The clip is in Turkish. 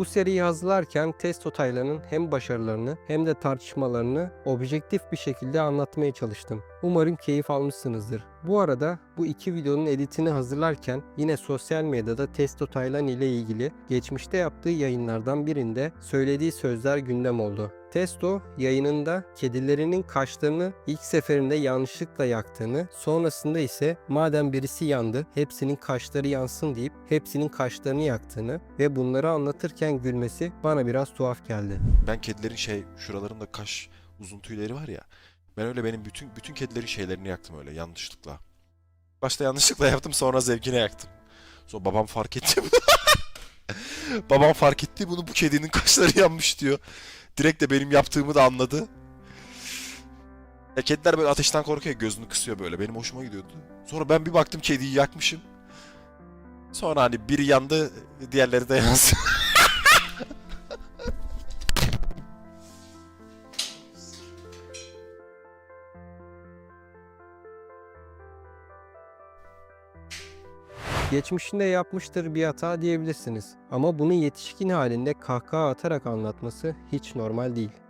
Bu seriyi hazırlarken Testo Taylan'ın hem başarılarını hem de tartışmalarını objektif bir şekilde anlatmaya çalıştım. Umarım keyif almışsınızdır. Bu arada bu iki videonun editini hazırlarken yine sosyal medyada Testo Taylan ile ilgili geçmişte yaptığı yayınlardan birinde söylediği sözler gündem oldu. Testo yayınında kedilerinin kaşlarını ilk seferinde yanlışlıkla yaktığını, sonrasında ise madem birisi yandı hepsinin kaşları yansın deyip hepsinin kaşlarını yaktığını ve bunları anlatırken gülmesi bana biraz tuhaf geldi. Ben kedilerin şey şuralarında kaş uzun tüyleri var ya. Ben öyle benim bütün bütün kedilerin şeylerini yaktım öyle yanlışlıkla. Başta yanlışlıkla yaptım sonra zevkine yaktım. Sonra babam fark etti. babam fark etti bunu bu kedinin kaşları yanmış diyor. Direkt de benim yaptığımı da anladı. Ya kediler böyle ateşten korkuyor gözünü kısıyor böyle. Benim hoşuma gidiyordu. Sonra ben bir baktım kediyi yakmışım. Sonra hani biri yandı diğerleri de yansın. Geçmişinde yapmıştır bir hata diyebilirsiniz ama bunu yetişkin halinde kahkaha atarak anlatması hiç normal değil.